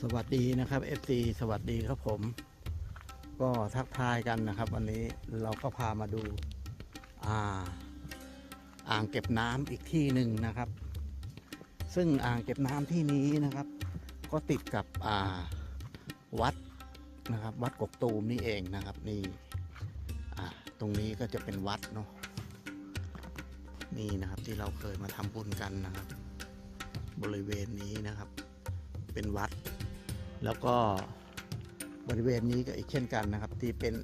สวัสดีนะครับ FC สวัสดีครับผม ก็ทักทายกันนะครับ วันนี้เราก็พามาดูอ่าอ่างเก็บน้ำอีกที่หนึ่งนะครับ ซึ่งอ่างเก็บน้ำที่นี้นะครับ ก็ติดกับอ่าวัดนะครับ วัดกกตูมนี่เองนะครับนี่อ่าตรงนี้ก็จะเป็นวัดเนาะนี่นะครับที่เราเคยมาทำบุญกันนะครับ บริเวณนี้นะครับ เป็นวัด แล้วก็บริเวณนี้ก็อีกเช่นกันนะครับ ที่เป็น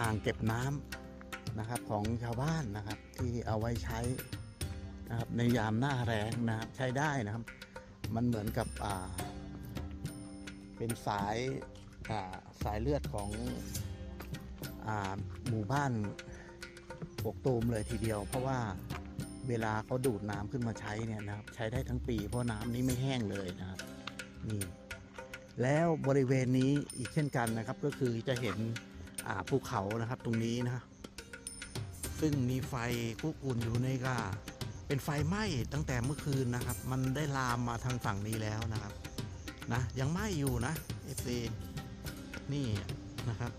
อ่างเก็บน้ำนะครับของชาวบ้านนะครับที่เอาไว้ใช้นะครับในยามหน้าแรงนะครับใช้ได้นะครับ มันเหมือนกับอ่าเป็นสายอ่าสายเลือดของอ่าหมู่บ้านปกตูมเลยทีเดียว เพราะว่าเวลาเขาดูดน้ำขึ้นมาใช้เนี่ยนะครับใช้ได้ทั้งปี เพราะน้ำนี้ไม่แห้งเลยนะครับนี่ แล้วบริเวณนี้อีกเช่นกันนะครับ ก็คือจะเห็นภูเขานะครับตรงนี้นะซึ่งมีไฟคุกอุ่นอยู่ในก็เป็นไฟไหม้ตั้งแต่เมื่อคืนนะครับ มันได้ลามมาทางฝั่งนี้แล้วนะครับนะยังไหม้อยู่นะเอฟซีนี่นะครับ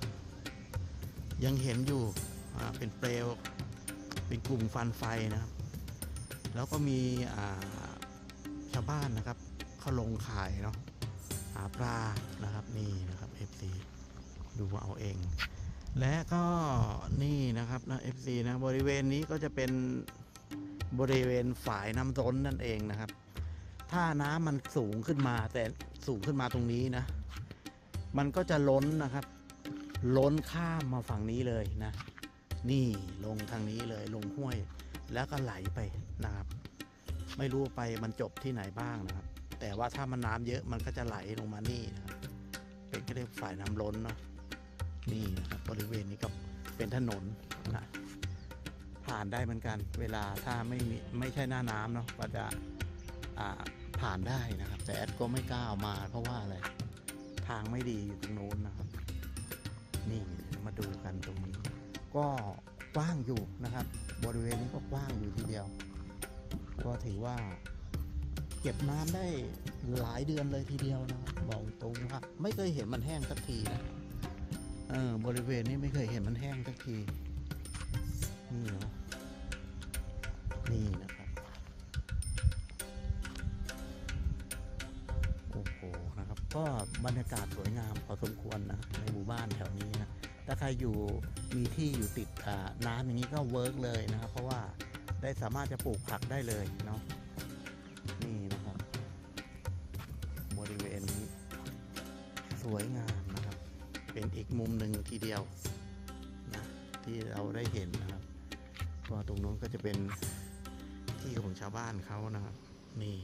ยังเห็นอยู่เป็นเปลวเป็นกลุ่มฟันไฟนะครับ แล้วก็มีชาวบ้านนะครับเขาลงขายเนาะ หาปลานะครับนี่นะครับ FC ดูเอาเอง และก็นี่นะครับนะ FC นะบริเวณนี้ก็จะเป็นบริเวณฝายน้ำร้นนั่นเองนะครับ ถ้าน้ำมันสูงขึ้นมาแต่สูงขึ้นมาตรงนี้นะ มันก็จะล้นนะครับ ล้นข้ามมาฝั่งนี้เลยนะ นี่ลงทางนี้เลยลงห้วย แล้วก็ไหลไปนะครับ ไม่รู้ไปมันจบที่ไหนบ้างนะครับ แต่ว่าถ้ามันน้ำเยอะมันก็จะไหลลงมานี่นะครับเป็นก็เรียกฝ่ายน้ำล้นเนาะนี่นะครับบริเวณนี้ก็เป็นถนนนะผ่านได้เหมือนกัน เวลาถ้าไม่มีไม่ใช่หน้าน้ำเนาะก็จะผ่านได้นะครับ แต่แอดก็ไม่กล้าเอามา เพราะว่าอะไรทางไม่ดีอยู่ตรงโน้นนะครับ นี่มาดูกันตรงนี้ ก็กว้างอยู่นะครับ บริเวณนี้ก็กว้างอยู่ทีเดียว ก็ถือว่า เก็บน้ำได้หลายเดือนเลยทีเดียวนะบอกตรงว่าไม่เคยเห็นมันแห้งสักทีนะเออบริเวณนี้ไม่เคยเห็นมันแห้งสักทีนี่เนาะนี่นะครับโอ้โหนะครับ ก็บรรยากาศสวยงามพอสมควรนะในหมู่บ้านแถวนี้นะถ้าใครอยู่มีที่อยู่ติดน้ำอย่างนี้ก็เวิร์กเลยนะครับ เพราะว่าได้สามารถจะปลูกผักได้เลยเนาะ สวยงามนะครับ เป็นอีกมุมหนึ่งทีเดียวนะที่เราได้เห็นนะครับก็ตรงนู้นก็จะเป็นที่ของชาวบ้านเขานะครับ นี่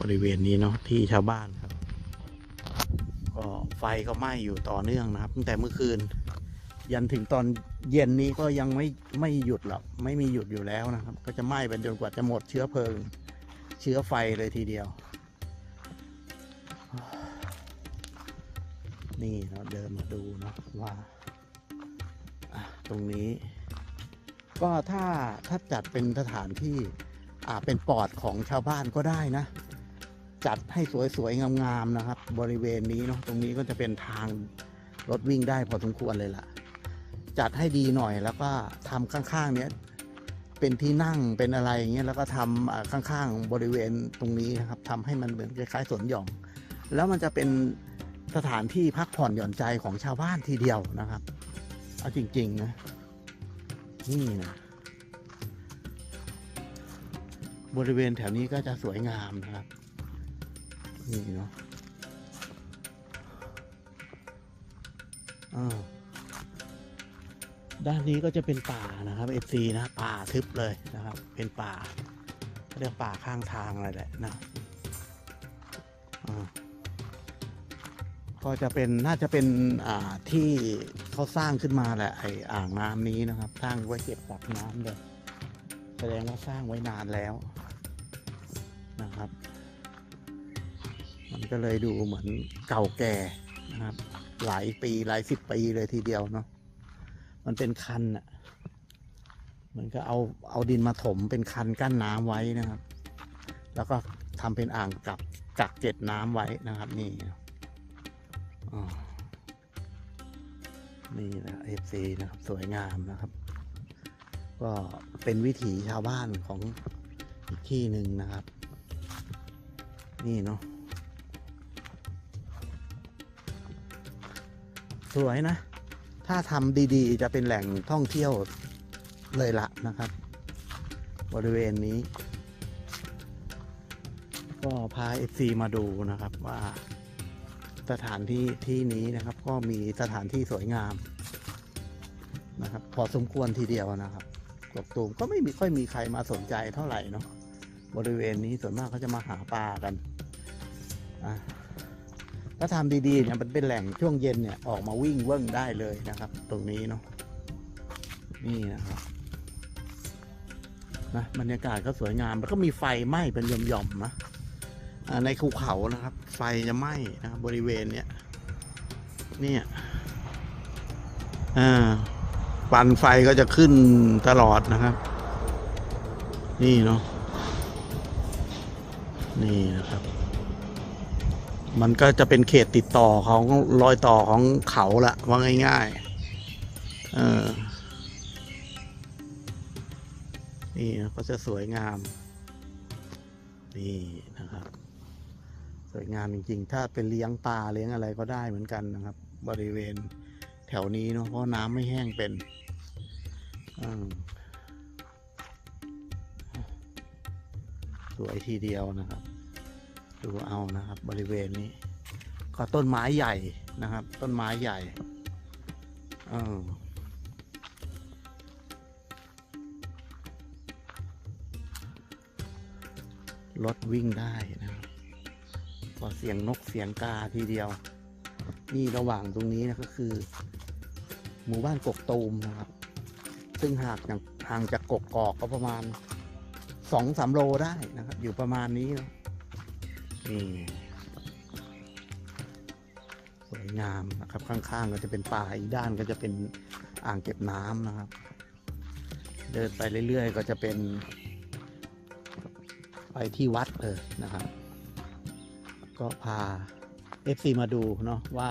บริเวณนี้เนาะที่ชาวบ้านครับ ก็ไฟก็ไหม้อยู่ต่อเนื่องนะครับ ตั้งแต่เมื่อคืน ยันถึงตอนเย็นนี้ก็ยังไม่ไม่หยุดหรอกไม่มีหยุดอยู่แล้วนะครับ ก็จะไหม้ไปจนกว่าจะหมดเชื้อเพลิง เชื้อไฟเลยทีเดียว นี่เราเดินมาดูเนาะว่าตรงนี้ ก็ถ้าถ้าจัดเป็นสถานที่อ่าเป็นปอดของชาวบ้านก็ได้นะ จัดให้สวยๆงามๆนะครับ บริเวณนี้เนาะตรงนี้ก็จะเป็นทางรถวิ่งได้พอสมควรเลยล่ะ จัดให้ดีหน่อยแล้วก็ทำข้างๆเนี้ยเป็นที่นั่งเป็นอะไรอย่างเงี้ยแล้วก็ทำอ่าข้างๆบริเวณตรงนี้นะครับทำให้มันเหมือนคล้ายๆสวนหย่อมแล้วมันจะเป็น สถานที่พักผ่อนหย่อนใจของชาวบ้านทีเดียวนะครับ เอาจริง ๆ นะ นี่นะ บริเวณแถวนี้ก็จะสวยงามนะครับ นี่เนาะด้านนี้ก็จะเป็นป่านะครับ FC นะ ป่าทึบเลยนะครับ เป็นป่าเรียกป่าข้างทางอะไรแหละนะ ก็จะเป็นน่าจะเป็นอ่าที่เขาสร้างขึ้นมาแหละไออ่างน้ำนี้นะครับ สร้างไว้เก็บกักน้ำเลยแสดงว่าสร้างไว้นานแล้วนะครับ มันก็เลยดูเหมือนเก่าแก่นะครับ หลายปีหลายสิบปีเลยทีเดียวเนาะมันเป็นคันอะมันก็เอาเอาดินมาถมเป็นคันกั้นน้ำไว้นะครับ แล้วก็ทำเป็นอ่างกับกักเจ็ดน้ำไว้นะครับนี่ นี่นะเอฟซีนะครับสวยงามนะครับ ก็เป็นวิถีชาวบ้านของอีกที่หนึ่งนะครับ นี่เนาะสวยนะ ถ้าทำดีๆ จะเป็นแหล่งท่องเที่ยวเลยละนะครับ บริเวณนี้ ก็พา FC มาดูนะครับว่า สถานที่ที่นี้นะครับ ก็มีสถานที่สวยงามนะครับ พอสมควรทีเดียวนะครับกกตูมก็ไม่มีค่อยมีใครมาสนใจเท่าไหร่เนาะบริเวณนี้ส่วนมากเขาจะมาหาปลากันอะถ้าทำดีๆเนี่ยมันเป็นแหล่งช่วงเย็นเนี่ยออกมาวิ่งเวิ่งได้เลยนะครับ ตรงนี้เนาะนี่นะครับนะบรรยากาศก็สวยงามแล้วก็มีไฟไหม้เป็นย่อมๆนะ ในภูเขานะครับ ไฟจะไหม้นะครับบริเวณเนี้ยเนี่ยอ่าปันไฟก็จะขึ้นตลอดนะครับ นี่เนาะนี่นะครับ มันก็จะเป็นเขตติดต่อของรอยต่อของเขาละว่าง่ายๆเออนี่ก็จะสวยงาม นี่นะครับ สวยงามจริงๆ ถ้าเป็นเลี้ยงปลาเลี้ยงอะไรก็ได้เหมือนกันนะครับ บริเวณแถวนี้เนาะเพราะน้ำไม่แห้งเป็นสวยทีเดียวนะครับ ดูเอานะครับ บริเวณนี้ ก็ต้นไม้ใหญ่นะครับ ต้นไม้ใหญ่ออรถวิ่งได้นะครับ ก็เสียงนกเสียงกาทีเดียว นี่ระหว่างตรงนี้นะก็คือ หมู่บ้านกกตูมนะครับ ซึ่งหากจากห่างจากกกกอกก็ประมาณสองสามโลได้นะครับ อยู่ประมาณนี้นะนี่สวยงามนะครับ ข้างๆก็จะเป็นป่าอีกด้านก็จะเป็นอ่างเก็บน้ำนะครับ เดินไปเรื่อยๆ ก็จะเป็น ไปที่วัดเลยนะครับ ก็พา FC มาดูเนาะว่า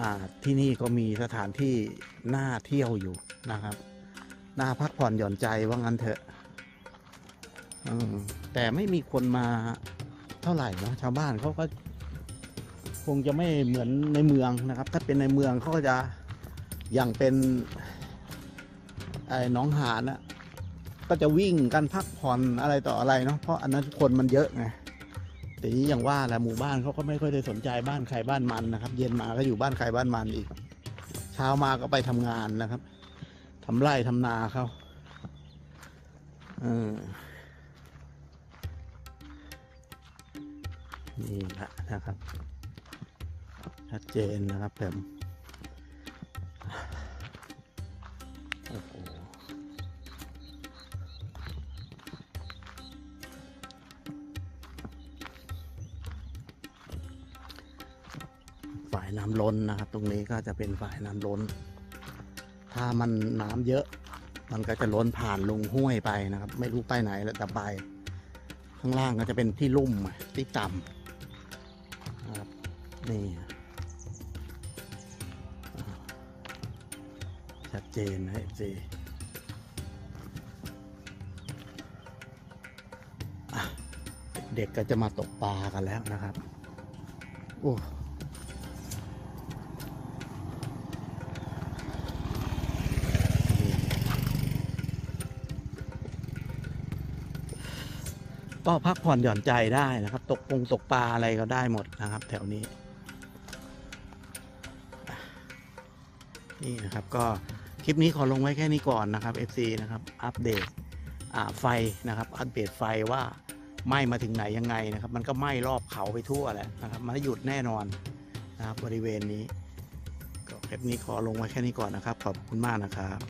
อ่าที่นี่ก็มีสถานที่น่าเที่ยวอยู่นะครับ น่าพักผ่อนหย่อนใจว่างั้นเถอะแต่ไม่มีคนมาเท่าไหร่เนาะชาวบ้านเขาก็คงจะไม่เหมือนในเมืองนะครับ ถ้าเป็นในเมืองเขาก็จะอย่างเป็นไอ้น้องหานอะก็จะวิ่งกันพักผ่อนอะไรต่ออะไรเนาะเพราะอันนั้นคนมันเยอะไง แต่นี้อย่างว่าแหละหมู่บ้านเขาก็ไม่ค่อยได้สนใจบ้านใครบ้านมันนะครับ เย็นมาก็อยู่บ้านใครบ้านมันอีก เช้ามาก็ไปทำงานนะครับทำไร่ทำนาเขาเออนี่แหละนะครับ ชัดเจนนะครับผมายน้ำล้นนะครับ ตรงนี้ก็จะเป็นฝ่ายน้ำล้น ถ้ามันน้ำเยอะ มันก็จะล้นผ่านลงห้วยไปนะครับ ไม่รู้ไปไหนแล้วแต่ไป ข้างล่างก็จะเป็นที่ลุ่มที่ต่ำนะครับนี่ชัดเจนนะเจเด็กก็จะมาตกปลากันแล้วนะครับ โอ้ ก็พักผ่อนหย่อนใจได้นะครับ ตกปงตกปลาอะไรก็ได้หมดนะครับ แถวนี้ นี่นะครับก็คลิปนี้ขอลงไว้แค่นี้ก่อนนะครับ FC นะครับอัปเดตอ่าไฟนะครับ อัปเดตไฟว่าไหม้มาถึงไหนยังไงนะครับ มันก็ไหม้รอบเขาไปทั่วแหละนะครับ มันหยุดแน่นอนนะครับบริเวณนี้ก็คลิปนี้ขอลงไว้แค่นี้ก่อนนะครับ ขอบคุณมากนะครับ